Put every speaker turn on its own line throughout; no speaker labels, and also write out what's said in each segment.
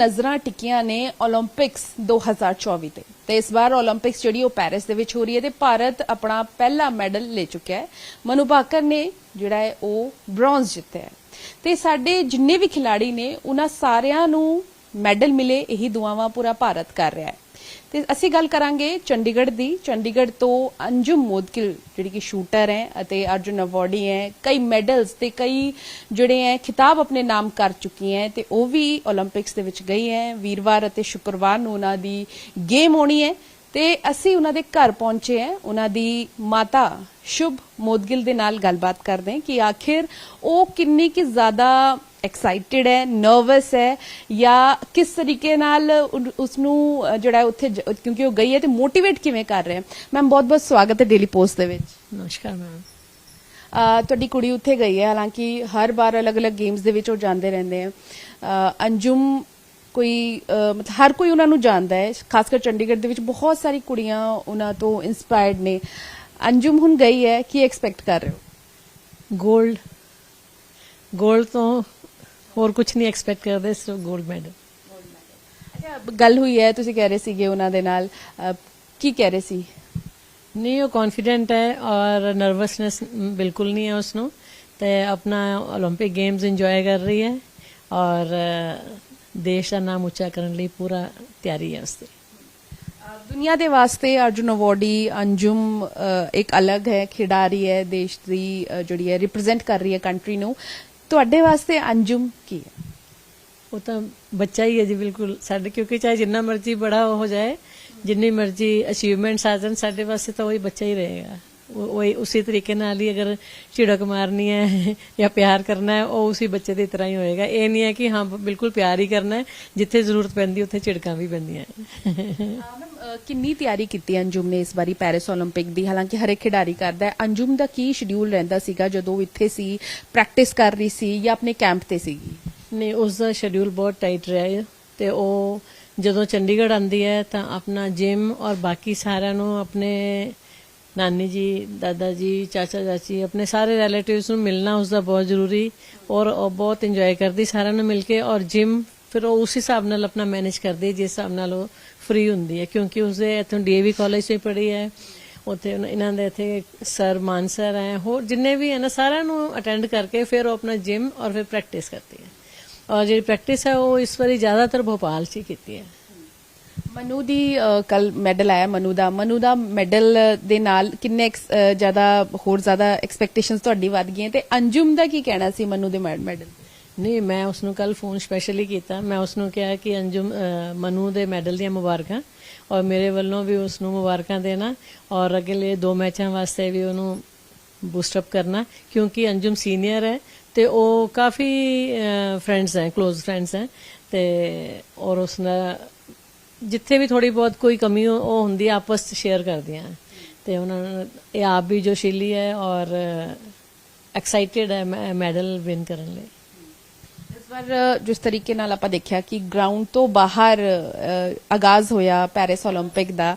ਨਜ਼ਰਾਂ ਟਿਕੀਆਂ ਨੇ 올림픽ਸ 2024 ਤੇ। ਤੇ ਇਸ ਵਾਰ 올림픽ਸ ਜਿਹੜੀ ਉਹ ਪੈਰਿਸ ਦੇ ਵਿੱਚ ਹੋ ਰਹੀ ਹੈ ਤੇ ਭਾਰਤ ਆਪਣਾ ਪਹਿਲਾ ਮੈਡਲ ਲੈ ਚੁੱਕਿਆ ਹੈ। ਮਨੂ ਭਾਕਰ ਨੇ ਜਿਹੜਾ ਹੈ ਉਹ ਬ੍ਰੌਂਜ਼ ਜਿੱਤਿਆ ਹੈ। ਤੇ ਸਾਡੇ ਜਿੰਨੇ ਵੀ ਖਿਡਾਰੀ ਨੇ, ਉਹਨਾਂ ਸਾਰਿਆਂ ਨੂੰ ਮੈਡਲ ਮਿਲੇ, ਇਹੀ ਦੁਆਵਾਂ ਪੂਰਾ ਭਾਰਤ ਕਰ ਰਿਹਾ ਹੈ। ਤੇ ਅਸੀਂ ਗੱਲ ਕਰਾਂਗੇ ਚੰਡੀਗੜ੍ਹ ਦੀ। ਚੰਡੀਗੜ੍ਹ ਤੋਂ ਅੰਜੁਮ ਮੋਦਕਿਲ, ਜਿਹੜੀ ਕਿ ਸ਼ੂਟਰ ਹੈ ਅਤੇ ਅਰਜੁਨ ਅਵਾਰਡੀ ਹੈ, ਕਈ ਮੈਡਲਸ ਤੇ ਕਈ ਜਿਹੜੇ ਹੈ, ਖਿਤਾਬ ਆਪਣੇ ਨਾਮ ਕਰ ਚੁੱਕੀ ਹੈ ਤੇ ਉਹ ਵੀ 올림픽ਸ ਦੇ ਵਿੱਚ ਗਈ ਹੈ। ਵੀਰਵਾਰ ਅਤੇ ਸ਼ੁੱਕਰਵਾਰ ਨੂੰ ਉਹਨਾਂ ਦੀ ਗੇਮ ਹੋਣੀ ਹੈ ਤੇ ਅਸੀਂ ਉਹਨਾਂ ਦੇ ਘਰ ਪਹੁੰਚੇ ਹੈ। ਉਹਨਾਂ ਦੀ ਮਾਤਾ ਸ਼ੁਭ ਮੋਦਗਿਲ ਦੇ ਨਾਲ ਗੱਲਬਾਤ ਕਰਦੇ ਕਿ ਆਖਿਰ ਉਹ ਕਿੰਨੀ ਕਿ ਜ਼ਿਆਦਾ ਐਕਸਾਈਟਿਡ ਹੈ ਨਰਵਸ ਹੈ ਜਾਂ ਕਿਸ ਤਰੀਕੇ ਨਾਲ ਉਸ ਨੂੰ ਜਿਹੜਾ ਉੱਥੇ ਕਿਉਂਕਿ ਉਹ ਗਈ ਹੈ ਤੇ ਮੋਟੀਵੇਟ ਕਿਵੇਂ ਕਰ ਰਹੇ ਹੈ? ਮੈਮ ਬਹੁਤ ਬਹੁਤ ਸਵਾਗਤ ਹੈ ਡੇਲੀ ਪੋਸਟ ਦੇ ਵਿੱਚ।
ਨਮਸਕਾਰ ਮੈਮ
ਤੁਹਾਡੀ ਕੁੜੀ ਉੱਥੇ ਗਈ ਹੈ ਹਾਲਾਂਕਿ ਹਰ ਵਾਰ ਅਲੱਗ-ਅਲੱਗ ਗੇਮਸ ਦੇ ਵਿੱਚ ਉਹ ਜਾਂਦੇ ਰਹਿੰਦੇ ਆ ਅੰਜੁਮ ਕੋਈ ਮਤਲਬ ਹਰ ਕੋਈ ਉਹਨਾਂ ਨੂੰ ਜਾਣਦਾ ਹੈ। ਖਾਸ ਕਰ ਚੰਡੀਗੜ੍ਹ ਦੇ ਵਿੱਚ ਬਹੁਤ ਸਾਰੀ ਕੁੜੀਆਂ ਉਹਨਾਂ ਤੋਂ ਇਨਸਪਾਇਰਡ ਨੇ। ਅੰਜੁਮ ਹੁਣ ਗਈ ਹੈ ਕੀ ਐਕਸਪੈਕਟ ਕਰ ਰਹੇ ਹੋ?
ਗੋਲਡ ਗੋਲਡ ਤੋਂ ਹੋਰ ਕੁਝ ਨਹੀਂ ਐਕਸਪੈਕਟ ਕਰਦੇ ਸਿਰਫ ਗੋਲਡ ਮੈਡਲ
ਅੱਛਾ ਗੱਲ ਹੋਈ ਹੈ ਤੁਸੀਂ ਕਹਿ ਰਹੇ ਸੀਗੇ ਉਹਨਾਂ ਦੇ ਨਾਲ ਅਹ ਕੀ ਕਹਿ ਰਹੇ ਸੀ
ਨਹੀਂ ਉਹ ਕੌਨਫੀਡੈਂਟ ਹੈ ਔਰ ਨਰਵਸਨੈਸ ਬਿਲਕੁਲ ਨਹੀਂ ਹੈ ਉਸ ਨੂੰ ਤੇ ਆਪਣਾ 올림픽 ਗੇਮਸ ਇੰਜੋਏ ਕਰ ਰਹੀ ਹੈ ਔਰ ਅ, ਦੇਸ਼ ਦਾ ਨਾਮ ਉੱਚਾ ਕਰਨ ਲਈ ਪੂਰਾ ਤਿਆਰੀ ਹੈ ਉਸ ਦੀ
ਅਹ ਦੁਨੀਆ ਦੇ ਵਾਸਤੇ ਅਰਜੁਨ ਅਵਾਰਡੀ ਅੰਜੁਮ ਅਹ ਇੱਕ ਅਲੱਗ ਹੈ ਖਿਡਾਰੀ ਹੈ ਦੇਸ਼ ਦੀ ਅਹ ਜਿਹੜੀ ਹੈ ਰਿਪਰੈਜ਼ੈਂਟ ਕਰ ਰਹੀ ਹੈ ਕੰਟਰੀ ਨੂੰ ਤੁਹਾਡੇ ਵਾਸਤੇ ਅੰਜੁਮ ਕੀ ਹੈ?
ਉਹ ਤਾਂ ਬੱਚਾ ਹੀ ਹੈ ਜੀ ਬਿਲਕੁਲ। ਸਾਡੇ ਕਿਉਂਕਿ ਚਾਹੇ ਜਿੰਨਾ ਮਰਜ਼ੀ ਬੜਾ ਹੋ ਜਾਏ ਜਿੰਨੀ ਮਰਜ਼ੀ ਅਚੀਵਮੈਂਟਸ ਆ ਜਾਣ ਸਾਡੇ ਵਾਸਤੇ ਤਾਂ ਉਹੀ ਬੱਚਾ ਹੀ ਰਹੇਗਾ। ਉਹ ਉਸੇ ਤਰੀਕੇ ਨਾਲ ਹੀ ਅਗਰ ਝਿੜਕ ਮਾਰਨੀ ਹੈ ਜਾਂ ਪਿਆਰ ਕਰਨਾ ਹੈ ਉਹ ਉਸੇ ਬੱਚੇ ਦੀ ਤਰ੍ਹਾਂ ਹੀ ਹੋਏਗਾ। ਇਹ ਨਹੀਂ ਹੈ ਕਿ ਹਾਂ ਬਿਲਕੁਲ ਪਿਆਰ ਹੀ ਕਰਨਾ ਹੈ ਜਿੱਥੇ ਜ਼ਰੂਰਤ ਪੈਂਦੀ ਉੱਥੇ ਝਿੜਕਾਂ ਵੀ ਪੈਂਦੀਆਂ
ਕਿੰਨੀ ਤਿਆਰੀ ਕੀਤੀ ਅੰਜੁਮ ਨੇ ਇਸ ਵਾਰੀ ਪੈਰਿਸ 올림픽 ਦੀ ਹਾਲਾਂਕਿ ਹਰੇਕ ਖਿਡਾਰੀ ਕਰਦਾ ਹੈ ਅੰਜੁਮ ਦਾ ਕੀ ਸ਼ਡਿਊਲ ਰਹਿੰਦਾ ਸੀਗਾ ਜਦੋਂ ਉਹ ਇੱਥੇ ਸੀ ਪ੍ਰੈਕਟਿਸ ਕਰ ਰਹੀ ਸੀ ਜਾਂ ਆਪਣੇ ਕੈਂਪ ਤੇ ਸੀਗੀ
ਨਹੀਂ ਉਸ ਦਾ ਸ਼ਡਿਊਲ ਬਹੁਤ ਟਾਈਟ ਰਿਹਾ ਹੈ ਤੇ ਉਹ ਜਦੋਂ ਚੰਡੀਗੜ੍ਹ ਆਂਦੀ ਹੈ ਤਾਂ ਆਪਣਾ ਜਿਮ ਔਰ ਬਾਕੀ ਸਾਰਿਆਂ ਨੂੰ ਆਪਣੇ ਨਾਨੀ ਜੀ ਦਾਦਾ ਜੀ ਚਾਚਾ ਚਾਚੀ ਆਪਣੇ ਸਾਰੇ ਰਿਲੇਟਿਵਸ ਨੂੰ ਮਿਲਣਾ ਉਸ ਦਾ ਬਹੁਤ ਜ਼ਰੂਰੀ ਔਰ ਉਹ ਬਹੁਤ ਇੰਜੋਏ ਕਰਦੀ ਸਾਰਿਆਂ ਨੂੰ ਮਿਲ ਕੇ ਔਰ ਜਿਮ ਫਿਰ ਉਹ ਉਸ ਹਿਸਾਬ ਨਾਲ ਆਪਣਾ ਮੈਨੇਜ ਕਰਦੀ ਹੈ, ਜਿਸ ਹਿਸਾਬ ਨਾਲ ਉਹ ਫ੍ਰੀ ਹੁੰਦੀ ਹੈ, ਕਿਉਂਕਿ ਉਸਦੇ ਇੱਥੋਂ ਡੀਏਵੀ ਕਾਲਜ ਤੋਂ ਪੜ੍ਹੀ ਹੈ, ਉੱਥੇ ਇਹਨਾਂ ਦੇ ਇੱਥੇ ਸਰ ਮਾਨਸਰ ਹੈ, ਹੋਰ ਜਿੰਨੇ ਵੀ ਹੈ ਨਾ, ਸਾਰਿਆਂ ਨੂੰ ਅਟੈਂਡ ਕਰਕੇ ਫਿਰ ਉਹ ਆਪਣਾ ਜਿਮ ਔਰ ਫਿਰ ਪ੍ਰੈਕਟਿਸ ਕਰਦੀ ਹੈ। ਔਰ ਜਿਹੜੀ ਪ੍ਰੈਕਟਿਸ ਹੈ, ਉਹ ਇਸ ਵਾਰੀ ਜ਼ਿਆਦਾਤਰ ਭੋਪਾਲ 'ਚ ਹੀ ਕੀਤੀ ਹੈ।
ਮਨੂ ਦੀ ਕੱਲ ਮੈਡਲ ਆਇਆ ਮਨੂ ਦਾ। ਮਨੂ ਦਾ ਮੈਡਲ ਦੇ ਨਾਲ ਕਿੰਨੇ ex- ਜ਼ਿਆਦਾ, ਹੋਰ ਜ਼ਿਆਦਾ ਐਕਸਪੈਕਟੇਸ਼ਨਸ ਤੁਹਾਡੀ ਵੱਧ ਗਈਆਂ ਤੇ ਅੰਜੁਮ ਦਾ ਕੀ ਕਹਿਣਾ ਸੀ ਮਨੂ ਦੇ ਮੈਡਲ
ਨਹੀਂ, ਮੈਂ ਉਸ ਨੂੰ ਕੱਲ ਫੋਨ ਸਪੈਸ਼ਲੀ ਕੀਤਾ। ਮੈਂ ਉਸ ਨੂੰ ਕਿਹਾ ਕਿ ਅੰਜੁਮ ਮਨੂ ਦੇ ਮੈਡਲ ਦੀਆਂ ਮੁਬਾਰਕਾਂ। ਔਰ ਮੇਰੇ ਵੱਲੋਂ ਵੀ ਉਸ ਨੂੰ ਮੁਬਾਰਕਾਂ ਦੇਣਾ। ਔਰ ਅਗਲੇ ਦੋ ਮੈਚਾਂ ਵਾਸਤੇ ਵੀ ਉਹਨੂੰ ਬੂਸਟ ਅਪ ਕਰਨਾ। ਕਿਉਂਕਿ ਅੰਜੁਮ ਸੀਨੀਅਰ ਹੈ ਤੇ ਉਹ ਕਾਫੀ ਫਰੈਂਡਸ ਹੈ ক্লোਜ਼ ਫਰੈਂਡਸ ਹੈ। ਤੇ ਔਰ ਉਸ ਦਾ ਜਿੱਥੇ ਵੀ ਥੋੜੀ ਬਹੁਤ ਕੋਈ ਕਮੀ ਉਹ ਹੁੰਦੀ ਹੈ, ਆਪਸ ਚ ਸ਼ੇਅਰ ਕਰਦੀਆਂ। ਹੈ। ਤੇ ਉਹਨਾਂ ਨੂੰ, ਇਹ ਆਪ ਵੀ ਜੋਸ਼ੀਲੀ ਹੈ ਔਰ ਐਕਸਾਈਟਿਡ ਹੈ ਮੈਡਲ ਵਿਨ ਕਰਨ ਲਈ।
ਇਸ ਵਾਰ ਅ, ਜਿਸ ਤਰੀਕੇ ਨਾਲ ਆਪਾਂ ਦੇਖਿਆ ਕਿ ਗਰਾਊਂਡ ਤੋਂ ਬਾਹਰ ਅ, ਆਗਾਜ਼ ਹੋਇਆ ਪੈਰਿਸ 올림픽 ਦਾ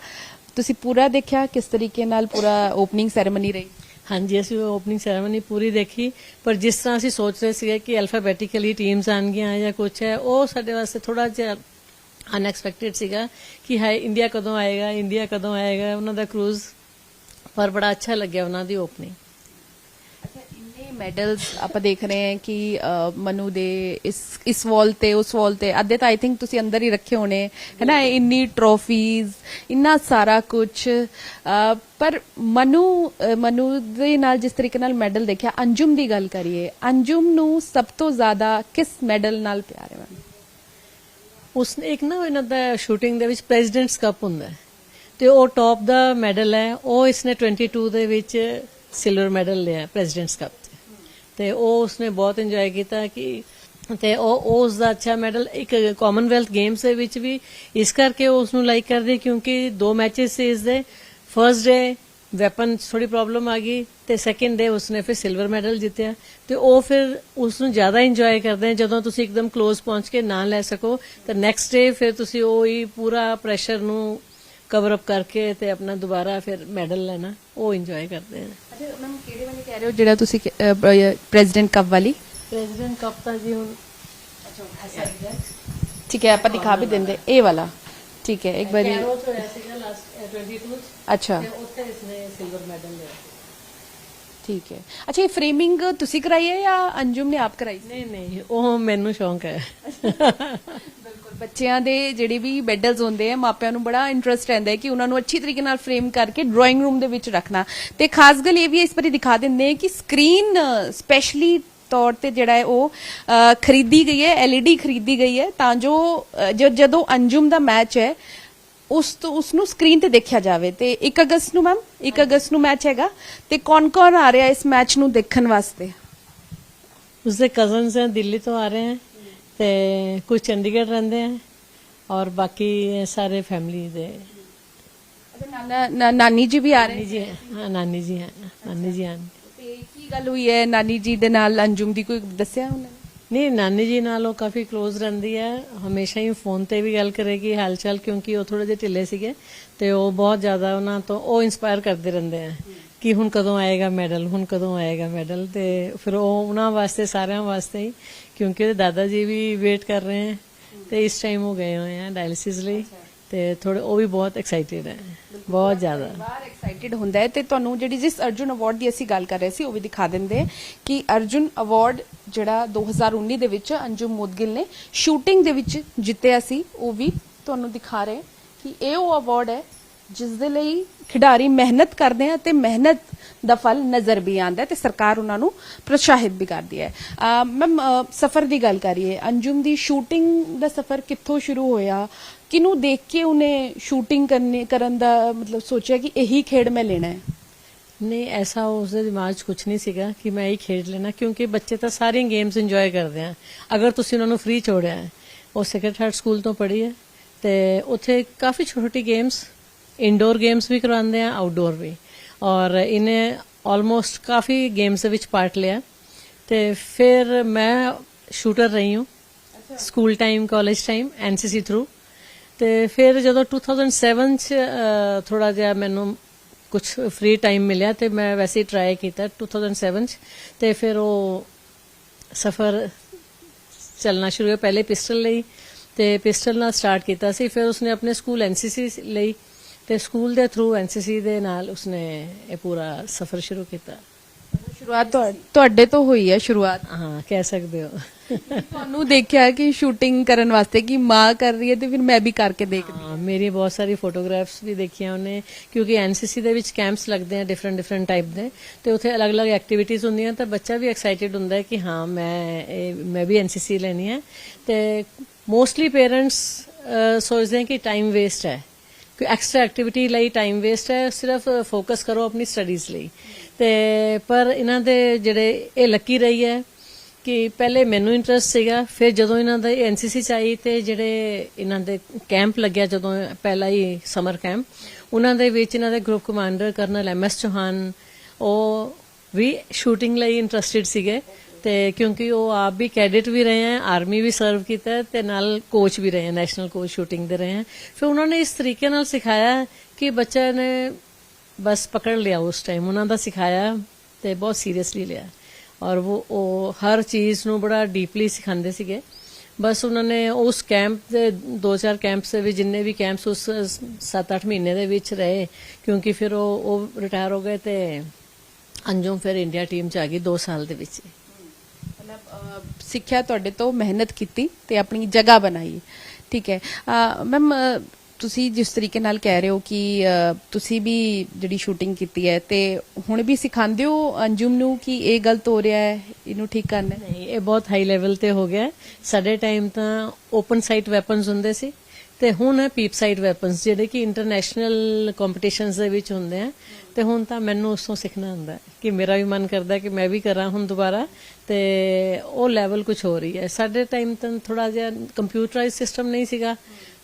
ਤੁਸੀਂ ਪੂਰਾ ਦੇਖਿਆ ਕਿਸ ਤਰੀਕੇ ਨਾਲ ਪੂਰਾ ਓਪਨਿੰਗ ਸੈਰੇਮਨੀ ਰਹੀ
ਹਾਂਜੀ ਅਸੀਂ ਉਹ ਓਪਨਿੰਗ ਸੈਰੇਮਨੀ ਪੂਰੀ ਦੇਖੀ ਪਰ ਜਿਸ ਤਰ੍ਹਾਂ ਅਸੀਂ ਸੋਚ ਰਹੇ ਸੀਗੇ ਕਿ ਅਲਫਾਬੈਟਿਕਲੀ ਟੀਮਸ ਆਣਗੀਆਂ ਜਾਂ ਕੁਝ ਹੈ ਉਹ ਸਾਡੇ ਵਾਸਤੇ ਥੋੜਾ ਜਿਹਾ ਅਨਐਕਸਪੈਕਟਿਡ ਸੀਗਾ ਕਿ ਹਾਏ ਇੰਡੀਆ ਕਦੋਂ ਆਏਗਾ ਇੰਡੀਆ ਕਦੋਂ ਆਏਗਾ ਉਹਨਾਂ ਦਾ ਕਰੂਜ਼ ਪਰ ਬੜਾ ਅੱਛਾ ਲੱਗਿਆ ਉਹਨਾਂ ਦੀ ਓਪਨਿੰਗ
ਅੱਛਾ ਇੰਨੇ ਮੈਡਲਸ ਆਪਾਂ ਦੇਖ ਰਹੇ ਹਾਂ ਕਿ ਅ, ਮਨੂ ਦੇ ਇਸ ਇਸ ਵਾਲ ਤੇ ਉਸ ਵਾਲ ਤੇ ਅੱਧੇ ਤਾਂ ਆਈ ਥਿੰਕ ਤੁਸੀਂ ਅੰਦਰ ਹੀ ਰੱਖੇ ਹੋਣੇ ਹੈ ਨਾ ਇੰਨੀ ਟਰੋਫੀਜ਼ ਇੰਨਾ ਸਾਰਾ ਕੁਝ ਪਰ ਮਨੂ ਅ, ਮਨੂ ਦੇ ਨਾਲ ਜਿਸ ਤਰੀਕੇ ਨਾਲ ਮੈਡਲ ਦੇਖਿਆ ਅੰਜੁਮ ਦੀ ਗੱਲ ਕਰੀਏ ਅੰਜੁਮ ਨੂੰ ਸਭ ਤੋਂ ਜ਼ਿਆਦਾ ਕਿਸ ਮੈਡਲ ਨਾਲ ਪਿਆਰ ਹੈ ਮੈਮ?
ਉਸਨੇ ਇੱਕ ਨਾ ਇਹਨਾਂ ਦਾ ਸ਼ੂਟਿੰਗ ਦੇ ਵਿੱਚ ਪ੍ਰੈਜ਼ੀਡੈਂਟਸ ਕੱਪ ਹੁੰਦਾ ਹੈ। ਤੇ ਉਹ ਟੌਪ ਦਾ ਮੈਡਲ ਹੈ ਉਹ ਇਸਨੇ 22 ਦੇ ਵਿੱਚ ਸਿਲਵਰ ਮੈਡਲ ਲਿਆ ਪ੍ਰੈਜ਼ੀਡੈਂਟਸ ਕੱਪ ਤੇ ਉਹ ਉਸਨੇ ਬਹੁਤ ਇੰਜੋਏ ਕੀਤਾ ਕਿ ਤੇ ਉਹ ਉਸ ਦਾ ਅੱਛਾ ਮੈਡਲ ਇੱਕ ਕਾਮਨਵੈਲਥ ਗੇਮਸ ਦੇ ਵਿੱਚ ਵੀ ਇਸ ਕਰਕੇ ਉਹ ਉਸ ਨੂੰ ਲਾਈਕ ਕਰਦੇ ਕਿਉਂਕਿ ਦੋ ਮੈਚਸ ਸੀ ਇਸ ਦੇ ਫਰਸਟ ਡੇ ਵੈਪਨ ਥੋੜੀ ਪ੍ਰੋਬਲਮ ਆ ਗਈ ਤੇ ਸੈਕਿੰਡ ਡੇ ਉਸਨੇ ਫਿਰ ਸਿਲਵਰ ਮੈਡਲ ਜਿੱਤਿਆ। ਤੇ ਉਹ ਫਿਰ ਉਸ ਨੂੰ ਜ਼ਿਆਦਾ ਇੰਜੋਏ ਕਰਦੇ ਆ। ਜਦੋਂ ਤੁਸੀਂ ਇੱਕਦਮ ਕਲੋਜ਼ ਪਹੁੰਚ ਕੇ ਨਾ ਲੈ ਸਕੋ, ਤਾਂ ਨੈਕਸਟ ਡੇ ਫਿਰ ਤੁਸੀਂ ਉਹ ਹੀ ਪੂਰਾ ਪ੍ਰੈਸ਼ਰ ਨੂੰ ਕਵਰ ਅਪ ਕਰਕੇ ਤੇ ਆਪਣਾ ਦੁਬਾਰਾ ਫਿਰ ਮੈਡਲ ਲੈਣਾ, ਉਹ ਇੰਜੋਏ ਕਰਦੇ ਆ।
ਅੱਛਾ ਮੈਮ ਕਿਹੜੇ ਵਾਲੇ ਕਹਿ ਰਹੇ ਹੋ? ਜਿਹੜਾ ਤੁਸੀਂ ਪ੍ਰੈਜ਼ੀਡੈਂਟ ਕੱਪ ਵਾਲੀ?
ਪ੍ਰੈਜ਼ੀਡੈਂਟ ਕੱਪ ਤਾਂ ਜੀ ਹੁਣ
ਠੀਕ ਹੈ ਆਪਾਂ ਦਿਖਾ ਵੀ ਦਿੰਦੇ। ਇਹ ਵਾਲਾ। ਠੀਕ ਹੈ ਇੱਕ ਵਾਰੀ।
ਕੈਰੋਸ ਹੋਇਆ ਸੀਗਾ ਲਾਸਟ 22
ਅੱਛਾ।
ਤੇ ਉੱਥੇ ਇਸਨੇ ਸਿਲਵਰ ਮੈਡਲ ਲਿਆ।
ਠੀਕ ਹੈ। ਅੱਛਾ ਇਹ ਫਰੇਮਿੰਗ ਤੁਸੀਂ ਕਰਾਈ ਹੈ ਜਾਂ ਅੰਜੁਮ ਨੇ ਆਪ ਕਰਾਈ?
ਨਹੀਂ ਨਹੀਂ ਉਹ ਮੈਨੂੰ ਸ਼ੌਂਕ ਹੈ।
ਬਿਲਕੁਲ ਬੱਚਿਆਂ ਦੇ ਜਿਹੜੇ ਵੀ ਮੈਡਲਸ ਹੁੰਦੇ ਆ ਮਾਪਿਆਂ ਨੂੰ ਬੜਾ ਇੰਟਰਸਟ ਰਹਿੰਦਾ ਹੈ ਕਿ ਉਹਨਾਂ ਨੂੰ ਅੱਛੀ ਤਰੀਕੇ ਨਾਲ ਫਰੇਮ ਕਰਕੇ ਡਰਾਇੰਗ ਰੂਮ ਦੇ ਵਿੱਚ ਰੱਖਣਾ। ਤੇ ਖਾਸ ਗੱਲ ਇਹ ਵੀ ਇਸ ਵਾਰੀ ਦਿਖਾ ਦਿੰਦੇ ਕਿ ਸਕਰੀਨ ਸਪੈਸ਼ਲੀ ਤੌਰ ਤੇ ਜਿਹੜਾ ਹੈ ਉਹ ਖਰੀਦੀ ਗਈ ਹੈ LED ਖਰੀਦੀ ਗਈ ਹੈ ਤਾਂ ਜੋ- ਜਦੋਂ ਅੰਜੁਮ ਦਾ ਮੈਚ ਹੈ ਉਸ ਤੋਂ ਉਸ ਨੂੰ ਸਕਰੀਨ ਤੇ ਦੇਖਿਆ ਜਾਵੇ ਤੇ 1 ਅਗਸਤ ਨੂੰ ਮੈਮ 1 ਅਗਸਤ ਨੂੰ ਮੈਚ ਹੈਗਾ ਤੇ ਕੌਣ-ਕੌਣ ਆ ਰਿਹਾ ਇਸ ਮੈਚ ਨੂੰ ਦੇਖਣ ਵਾਸਤੇ?
ਉਸਦੇ ਕਜ਼ਨਸ ਹੈ ਦਿੱਲੀ ਤੋਂ ਆ ਰਹੇ ਹੈ ਤੇ ਕੁਝ ਚੰਡੀਗੜ੍ਹ ਰਹਿੰਦੇ ਹੈ ਔਰ ਬਾਕੀ ਸਾਰੇ ਫੈਮਿਲੀ ਦੇ
ਨਾਨਾ ਨਾਨੀ ਜੀ ਵੀ ਆ ਰਹੇ?
ਜੀ ਹੈ ਹਾਂ ਨਾਨੀ ਜੀ ਹੈ ਨਾਨੀ ਜੀ ਹਨ
ਤੇ ਕੀ ਗੱਲ ਹੋਈ ਹੈ? ਨਾਨੀ ਜੀ ਦੇ ਨਾਲ ਅੰਜੁਮ ਦੀ ਕੋਈ ਦੱਸਿਆ ਉਹਨਾਂ ਨੇ?
ਨਹੀਂ, ਨਾਨੀ ਜੀ ਨਾਲ ਉਹ ਕਾਫੀ ক্লোਜ਼ ਰਹਿੰਦੀ ਹੈ। ਹਮੇਸ਼ਾ ਹੀ ਫੋਨ ਤੇ ਵੀ ਗੱਲ ਕਰੇਗੀ ਹਾਲ ਚਾਲ ਕਿਉਂਕਿ ਉਹ ਥੋੜੇ ਜਿਹੇ ਢਿੱਲੇ ਸੀਗੇ ਤੇ ਉਹ ਬਹੁਤ ਜ਼ਿਆਦਾ ਉਹਨਾਂ ਤੋਂ ਉਹ ਇਨਸਪਾਇਰ ਕਰਦੇ ਰਹਿੰਦੇ ਆ ਕਿ ਹੁਣ ਕਦੋਂ ਆਏਗਾ ਮੈਡਲ ਹੁਣ ਕਦੋਂ ਆਏਗਾ ਮੈਡਲ ਤੇ ਫਿਰ ਉਹ ਉਹਨਾਂ ਵਾਸਤੇ, ਸਾਰਿਆਂ ਵਾਸਤੇ ਹੀ, ਕਿਉਂਕਿ ਉਹਦੇ ਦਾਦਾ ਜੀ ਵੀ ਵੇਟ ਕਰ ਰਹੇ ਹੈ ਤੇ ਇਸ ਟਾਈਮ ਉਹ ਗਏ ਹੋਏ ਆ ਡਾਇਲਿਸਿਸ ਲਈ। ਤੇ ਥੋੜੇ ਉਹ ਵੀ ਬਹੁਤ ਐਕਸਾਈਟਿਡ ਹੈ। ਬਹੁਤ ਜ਼ਿਆਦਾ।
ਬਾਹਰ ਐਕਸਾਈਟਿਡ ਹੁੰਦਾ ਹੈ ਤੇ ਤੁਹਾਨੂੰ ਜਿਹੜੀ ਜਿਸ ਅਰਜੁਨ ਅਵਾਰਡ ਦੀ ਅਸੀਂ ਗੱਲ ਕਰ ਰਹੇ ਸੀ, ਉਹ ਵੀ ਦਿਖਾ ਦਿੰਦੇ ਕਿ ਅਰਜੁਨ ਅਵਾਰਡ ਜਿਹੜਾ 2019 ਦੇ ਵਿੱਚ ਅੰਜੁਮ ਮੁਦਗਿਲ ਨੇ ਸ਼ੂਟਿੰਗ ਦੇ ਵਿੱਚ ਜਿੱਤਿਆ ਸੀ, ਉਹ ਵੀ ਤੁਹਾਨੂੰ ਦਿਖਾ ਰਹੇ ਕਿ ਇਹ ਉਹ ਅਵਾਰਡ ਹੈ ਜਿਸ ਦੇ ਲਈ ਖਿਡਾਰੀ ਮਿਹਨਤ ਕਰਦੇ ਆ ਤੇ ਮਿਹਨਤ ਦਾ ਫਲ ਨਜ਼ਰ ਵੀ ਆਉਂਦਾ ਹੈ ਤੇ ਸਰਕਾਰ ਉਹਨਾਂ ਨੂੰ ਪ੍ਰੋਤਸਾਹਿਤ ਵੀ ਕਰਦੀ ਹੈ। ਮੈਮ ਸਫਰ ਦੀ ਗੱਲ ਕਰੀਏ, ਅੰਜੁਮ ਦੀ ਸ਼ੂਟਿੰਗ ਦਾ ਸਫਰ ਕਿੱਥੋਂ ਸ਼ੁਰੂ ਹੋਇਆ? ਕਿਨੂੰ ਦੇਖ ਕੇ ਉਹਨੇ ਸ਼ੂਟਿੰਗ ਕਰਨੇ, ਕਰਨ ਦਾ ਮਤਲਬ ਸੋਚਿਆ ਕਿ ਇਹੀ ਖੇਡ ਮੈਂ ਲੈਣਾ ਹੈ?
ਨਹੀਂ, ਐਸਾ ਉਸਦੇ ਦਿਮਾਗ 'ਚ ਕੁਝ ਨਹੀਂ ਸੀਗਾ ਕਿ ਮੈਂ ਇਹ ਖੇਡ ਲੈਣਾ, ਕਿਉਂਕਿ ਬੱਚੇ ਤਾਂ ਸਾਰੀਆਂ ਗੇਮਸ ਇੰਜੋਏ ਕਰਦੇ ਆ। ਅਗਰ ਤੁਸੀਂ ਉਹਨਾਂ ਨੂੰ ਫ੍ਰੀ ਛੋੜਿਆ ਉਹ ਸੈਕੰਡ ਹਾਰਟ ਸਕੂਲ ਤੋਂ ਪੜ੍ਹੀ ਹੈ ਤੇ ਉੱਥੇ ਕਾਫੀ ਛੋਟੀ ਗੇਮਸ ਇਨਡੋਰ ਗੇਮਸ ਵੀ ਕਰਵਾਉਂਦੇ ਆ ਆਊਟਡੋਰ ਵੀ। ਔਰ ਇਹਨੇ ਆਲਮੋਸਟ ਕਾਫੀ ਗੇਮਸ ਵਿੱਚ ਪਾਰਟ ਲਿਆ। ਤੇ ਫਿਰ ਮੈਂ ਸ਼ੂਟਰ ਰਹੀ ਹਾਂ। School time college time NCC through ਤੇ ਫਿਰ ਜਦੋਂ 2007 ਚ ਥੋੜਾ ਜਿਹਾ ਮੈਨੂੰ ਕੁਝ ਫ੍ਰੀ ਟਾਈਮ ਮਿਲਿਆ ਤੇ ਮੈਂ ਵੈਸੇ ਹੀ ਟਰਾਈ ਕੀਤਾ 2007 ਚ। ਤੇ ਫਿਰ ਉਹ ਸਫਰ ਚੱਲਣਾ ਸ਼ੁਰੂ ਹੋਇਆ। ਪਹਿਲੇ ਪਿਸਟਲ ਲਈ ਤੇ ਪਿਸਟਲ ਨਾਲ ਸਟਾਰਟ ਕੀਤਾ ਸੀ। ਫਿਰ ਉਸਨੇ ਆਪਣੇ ਸਕੂਲ ਐਨਸੀਸੀ ਲਈ ਤੇ ਸਕੂਲ ਦੇ ਥਰੂ ਐਨਸੀਸੀ ਦੇ ਨਾਲ ਉਸਨੇ ਇਹ ਪੂਰਾ ਸਫਰ ਸ਼ੁਰੂ ਕੀਤਾ।
ਸ਼ੁਰੂਆਤ ਤੁਹਾ- ਤੁਹਾਡੇ ਤੋਂ ਹੋਈ ਹੈ ਸ਼ੁਰੂਆਤ?
ਹਾਂ ਕਹਿ ਸਕਦੇ ਹੋ।
ਤੁਹਾਨੂੰ ਦੇਖਿਆ ਕਿ ਸ਼ੂਟਿੰਗ ਕਰਨ ਵਾਸਤੇ ਕਿ ਮਾਂ ਕਰ ਰਹੀ ਹੈ ਤੇ ਫਿਰ ਮੈਂ ਵੀ ਕਰਕੇ ਦੇਖਦੀ
ਹਾਂ। ਮੇਰੀ ਬਹੁਤ ਸਾਰੀ ਫੋਟੋਗ੍ਰਾਫਸ ਵੀ ਦੇਖੀਆਂ ਉਹਨੇ ਕਿਉਂਕਿ ਐਨਸੀਸੀ ਦੇ ਵਿੱਚ ਕੈਂਪਸ ਲੱਗਦੇ ਆ ਡਿਫਰੈਂਟ ਡਿਫਰੈਂਟ ਟਾਈਪ ਦੇ ਤੇ ਉੱਥੇ ਅਲੱਗ-ਅਲੱਗ ਐਕਟੀਵਿਟੀਜ਼ ਹੁੰਦੀਆਂ ਤਾਂ ਬੱਚਾ ਵੀ ਐਕਸਾਈਟਿਡ ਹੁੰਦਾ ਹੈ ਕਿ ਹਾਂ ਮੈਂ ਇਹ ਮੈਂ ਵੀ ਐਨਸੀਸੀ ਲੈਣੀ ਹੈ। ਤੇ ਮੋਸਟਲੀ ਪੇਰੈਂਟਸ ਸੋਚਦੇ ਕਿ ਟਾਈਮ ਵੇਸਟ ਹੈ। ਕਿ ਐਕਸਟਰਾ ਐਕਟੀਵਿਟੀ ਲਈ ਟਾਈਮ ਵੇਸਟ ਹੈ, ਸਿਰਫ ਫੋਕਸ ਕਰੋ ਆਪਣੀ ਸਟੱਡੀਜ਼ ਲਈ। ਤੇ ਪਰ ਇਹਨਾਂ ਦੇ ਜਿਹੜੇ ਇਹ ਲੱਕੀ ਰਹੀ ਹੈ ਕਿ ਪਹਿਲੇ ਮੈਨੂੰ ਇੰਟਰਸਟ ਸੀਗਾ, ਫਿਰ ਜਦੋਂ ਇਹਨਾਂ ਦਾ ਐਨਸੀਸੀ ਚ ਆਈ ਤੇ ਜਿਹੜੇ ਇਹਨਾਂ ਦੇ ਕੈਂਪ ਲੱਗਿਆ, ਜਦੋਂ ਪਹਿਲਾ ਹੀ ਸਮਰ ਕੈਂਪ ਉਹਨਾਂ ਦੇ ਵਿੱਚ ਇਹਨਾਂ ਦੇ group commander colonel M S Chauhan, ਉਹ ਵੀ ਸ਼ੂਟਿੰਗ ਲਈ ਇੰਟਰਸਟਿਡ ਸੀਗੇ। ਤੇ ਕਿਉਂਕਿ ਉਹ ਆਪ ਵੀ ਕੈਡਿਟ ਵੀ ਰਹੇ ਹੈ, ਆਰਮੀ ਵੀ ਸਰਵ ਕੀਤਾ ਹੈ ਤੇ ਨਾਲ ਕੋਚ ਵੀ ਰਹੇ ਹੈ ਨੈਸ਼ਨਲ ਕੋਚ ਸ਼ੂਟਿੰਗ ਦੇ ਰਹੇ ਹੈ। ਫਿਰ ਉਹਨਾਂ ਨੇ ਇਸ ਤਰੀਕੇ ਨਾਲ ਸਿਖਾਇਆ ਕਿ ਬੱਚੇ ਨੇ ਬਸ ਪਕੜ ਲਿਆ ਉਸ ਟਾਈਮ ਉਹਨਾਂ ਦਾ ਸਿਖਾਇਆ ਤੇ ਬਹੁਤ ਸੀਰੀਅਸਲੀ ਲਿਆ। ਔਰ ਉਹ ਹਰ ਚੀਜ਼ ਨੂੰ ਬੜਾ ਡੀਪਲੀ ਸਿਖਾਉਂਦੇ ਸੀਗੇ। ਬਸ ਉਹਨਾਂ ਨੇ ਉਸ ਕੈਂਪ ਦੇ, ਦੋ ਚਾਰ ਕੈਂਪਸ ਦੇ ਵਿੱਚ ਜਿੰਨੇ ਵੀ ਕੈਂਪਸ ਉਸ 7-8 ਮਹੀਨੇ ਦੇ ਵਿੱਚ ਰਹੇ। ਕਿਉਂਕਿ ਫਿਰ ਉਹ ਉਹ ਰਿਟਾਇਰ ਹੋ ਗਏ ਤੇ ਅੰਜੁਮ ਫਿਰ ਇੰਡੀਆ ਟੀਮ ਚ ਆ ਗਈ 2 ਸਾਲ ਦੇ ਵਿੱਚ।
ਸਿੱਖਿਆ ਤੁਹਾਡੇ ਤੋਂ ਮਿਹਨਤ ਕੀਤੀ ਤੇ ਆਪਣੀ ਜਗ੍ਹਾ ਬਣਾਈ। ਠੀਕ ਹੈ। ਮੈਮ ਤੁਸੀਂ ਜਿਸ ਤਰੀਕੇ ਨਾਲ ਕਹਿ ਰਹੇ ਹੋ ਕਿ ਤੁਸੀਂ ਵੀ ਜਿਹੜੀ ਸ਼ੂਟਿੰਗ ਕੀਤੀ ਹੈ ਤੇ ਹੁਣ ਵੀ ਸਿਖਾਉਂਦੇ ਹੋ ਅੰਜੁਮ ਨੂੰ ਕਿ ਇਹ ਗਲਤ ਹੋ ਰਿਹਾ ਹੈ, ਇਹਨੂੰ ਠੀਕ ਕਰਨਾ
ਨਹੀਂ, ਇਹ ਬਹੁਤ ਹਾਈ ਲੈਵਲ ਤੇ ਹੋ ਗਿਆ। ਸਾਡੇ ਟਾਈਮ ਤਾਂ ਓਪਨ ਸਾਈਟ ਵੈਪਨਸ ਹੁੰਦੇ ਸੀ। ਤੇ ਹੁਣ ਪੀਪ ਸਾਈਡ ਵੈਪਨਸ ਜਿਹੜੇ ਕਿ ਇੰਟਰਨੈਸ਼ਨਲ ਕੰਪੀਟੀਸ਼ਨਸ ਦੇ ਵਿੱਚ ਹੁੰਦੇ ਆ। ਤੇ ਹੁਣ ਤਾਂ ਮੈਨੂੰ ਉਸ ਤੋਂ ਸਿੱਖਣਾ ਹੁੰਦਾ ਕਿ ਮੇਰਾ ਵੀ ਮਨ ਕਰਦਾ ਕਿ ਮੈਂ ਵੀ ਕਰਾਂ ਹੁਣ ਦੁਬਾਰਾ। ਤੇ ਉਹ ਲੈਵਲ ਕੁਝ ਹੋ ਰਹੀ ਹੈ। ਸਾਡੇ ਟਾਈਮ ਤਾਂ ਥੋੜਾ ਜਿਹਾ ਕੰਪਿਊਟਰਾਈਜ਼ ਸਿਸਟਮ ਨਹੀਂ ਸੀਗਾ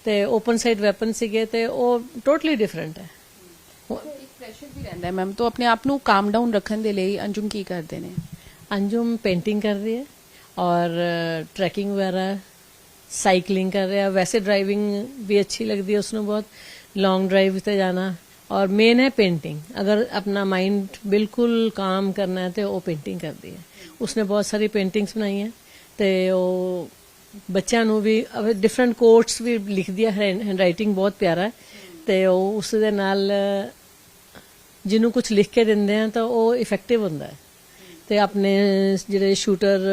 ਤੇ ਓਪਨ ਸਾਈਡ ਵੈਪਨ ਸੀਗੇ ਤੇ ਉਹ ਟੋਟਲੀ ਡਿਫਰੈਂਟ ਹੈ।
ਮੈਮ ਤੋਂ ਆਪਣੇ ਆਪ ਨੂੰ ਕਾਮ ਡਾਊਨ ਰੱਖਣ ਦੇ ਲਈ ਅੰਜੁਮ ਕੀ ਕਰਦੇ ਨੇ?
ਅੰਜੁਮ ਪੇਂਟਿੰਗ ਕਰਦੀ ਹੈ ਔਰ ਟਰੈਕਿੰਗ ਵਗੈਰਾ साइकिलिंग कर रहा है वैसे ड्राइविंग भी अच्छी लगती है उसमें बहुत लॉन्ग ड्राइव पे जाना और मेन है पेंटिंग अगर अपना माइंड बिल्कुल काम करना है तो वो पेंटिंग करती है उसने बहुत सारी पेंटिंग्स बनाई हैं तो वो ਬੱਚਿਆਂ ਨੂੰ ਵੀ ਡਿਫਰੈਂਟ ਕੋਟਸ ਵੀ ਲਿਖਦੀ ਹੈ ਹੈਂਡ ਰਾਈਟਿੰਗ ਬਹੁਤ ਪਿਆਰਾ ਹੈ ਤੇ ਉਹ ਉਸ ਦੇ ਨਾਲ ਜਿਹਨੂੰ ਕੁਝ ਲਿਖ ਕੇ ਦਿੰਦੇ ਆ ਤਾਂ ਉਹ ਇਫੈਕਟਿਵ ਹੁੰਦਾ ਹੈ ਤੇ ਆਪਣੇ ਜਿਹੜੇ ਸ਼ੂਟਰ